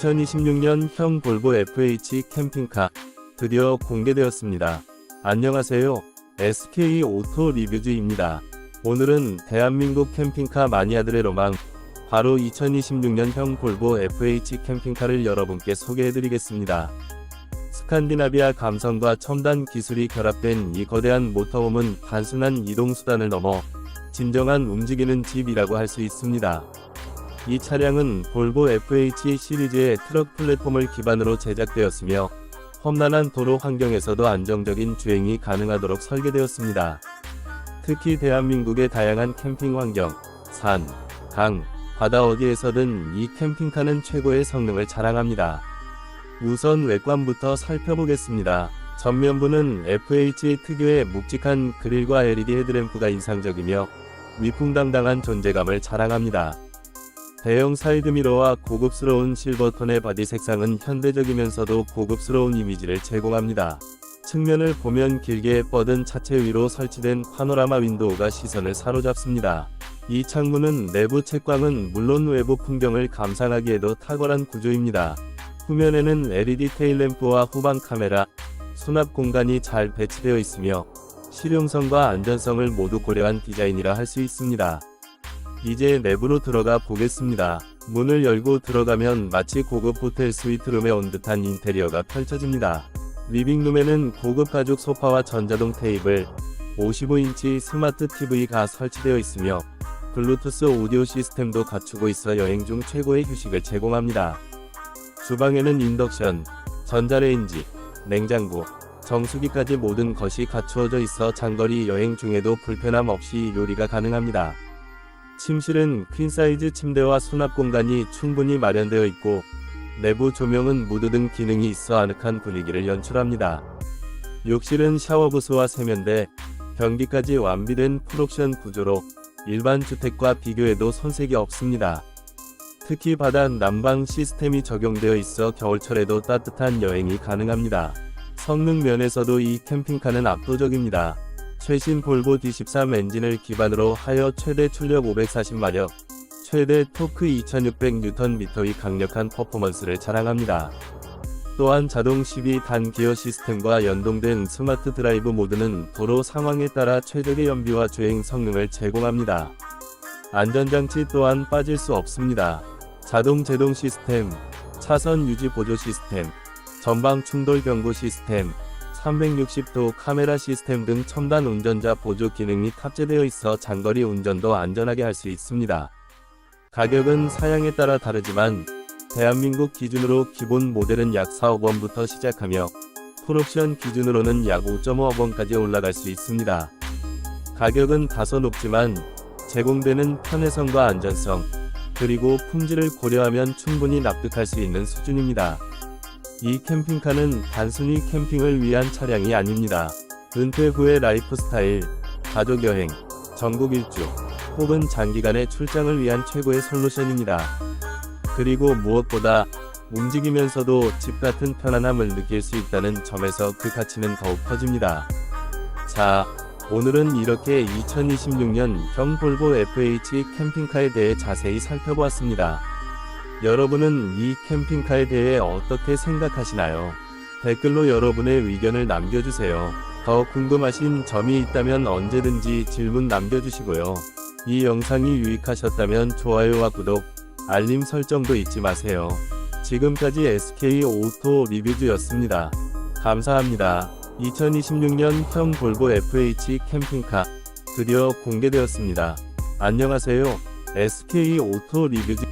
2026년형 볼보 FH 캠핑카 드디어 공개되었습니다. 안녕하세요. SK 오토 리뷰즈입니다. 오늘은 대한민국 캠핑카 마니아들의 로망 바로 2026년형 볼보 FH 캠핑카를 여러분께 소개해드리겠습니다. 스칸디나비아 감성과 첨단 기술이 결합된 이 거대한 모터홈은 단순한 이동수단을 넘어 진정한 움직이는 집이라고 할 수 있습니다. 이 차량은 볼보 FH 시리즈의 트럭 플랫폼을 기반으로 제작되었으며 험난한 도로 환경에서도 안정적인 주행이 가능하도록 설계되었습니다. 특히 대한민국의 다양한 캠핑 환경, 산, 강, 바다 어디에서든 이 캠핑카는 최고의 성능을 자랑합니다. 우선 외관부터 살펴보겠습니다. 전면부는 FH 특유의 묵직한 그릴과 LED 헤드램프가 인상적이며 위풍당당한 존재감을 자랑합니다. 대형 사이드미러와 고급스러운 실버톤의 바디 색상은 현대적이면서도 고급스러운 이미지를 제공합니다. 측면을 보면 길게 뻗은 차체 위로 설치된 파노라마 윈도우가 시선을 사로잡습니다. 이 창문은 내부 채광은 물론 외부 풍경을 감상하기에도 탁월한 구조입니다. 후면에는 LED 테일램프와 후방 카메라, 수납 공간이 잘 배치되어 있으며 실용성과 안전성을 모두 고려한 디자인이라 할 수 있습니다. 이제 내부로 들어가 보겠습니다. 문을 열고 들어가면 마치 고급 호텔 스위트룸에 온 듯한 인테리어가 펼쳐집니다. 리빙룸에는 고급 가죽 소파와 전자동 테이블, 55인치 스마트 TV가 설치되어 있으며 블루투스 오디오 시스템도 갖추고 있어 여행 중 최고의 휴식을 제공합니다. 주방에는 인덕션, 전자레인지, 냉장고, 정수기까지 모든 것이 갖추어져 있어 장거리 여행 중에도 불편함 없이 요리가 가능합니다. 침실은 퀸사이즈 침대와 수납 공간이 충분히 마련되어 있고 내부 조명은 무드 등 기능이 있어 아늑한 분위기를 연출합니다. 욕실은 샤워 부스와 세면대, 변기까지 완비된 풀옵션 구조로 일반 주택과 비교해도 손색이 없습니다. 특히 바닥 난방 시스템이 적용되어 있어 겨울철에도 따뜻한 여행이 가능합니다. 성능 면에서도 이 캠핑카는 압도적입니다. 최신 볼보 D13 엔진을 기반으로 하여 최대 출력 540마력, 최대 토크 2600Nm의 강력한 퍼포먼스를 자랑합니다. 또한 자동 12단 기어 시스템과 연동된 스마트 드라이브 모드는 도로 상황에 따라 최적의 연비와 주행 성능을 제공합니다. 안전장치 또한 빠질 수 없습니다. 자동 제동 시스템, 차선 유지 보조 시스템, 전방 충돌 경고 시스템, 360도 카메라 시스템 등 첨단 운전자 보조 기능이 탑재되어 있어 장거리 운전도 안전하게 할 수 있습니다. 가격은 사양에 따라 다르지만 대한민국 기준으로 기본 모델은 약 4억 원부터 시작하며 풀옵션 기준으로는 약 5.5억 원까지 올라갈 수 있습니다. 가격은 다소 높지만 제공되는 편의성과 안전성, 그리고 품질을 고려하면 충분히 납득할 수 있는 수준입니다. 이 캠핑카는 단순히 캠핑을 위한 차량이 아닙니다. 은퇴 후의 라이프 스타일, 가족 여행, 전국 일주, 혹은 장기간의 출장을 위한 최고의 솔루션입니다. 그리고 무엇보다 움직이면서도 집 같은 편안함을 느낄 수 있다는 점에서 그 가치는 더욱 커집니다. 자, 오늘은 이렇게 2026년 형 볼보 FH 캠핑카에 대해 자세히 살펴보았습니다. 여러분은 이 캠핑카에 대해 어떻게 생각하시나요? 댓글로 여러분의 의견을 남겨주세요. 더 궁금하신 점이 있다면 언제든지 질문 남겨주시고요. 이 영상이 유익하셨다면 좋아요와 구독, 알림 설정도 잊지 마세요. 지금까지 SK 오토 리뷰즈였습니다. 감사합니다. 2026년 형 볼보 FH 캠핑카 드디어 공개되었습니다. 안녕하세요. SK 오토 리뷰즈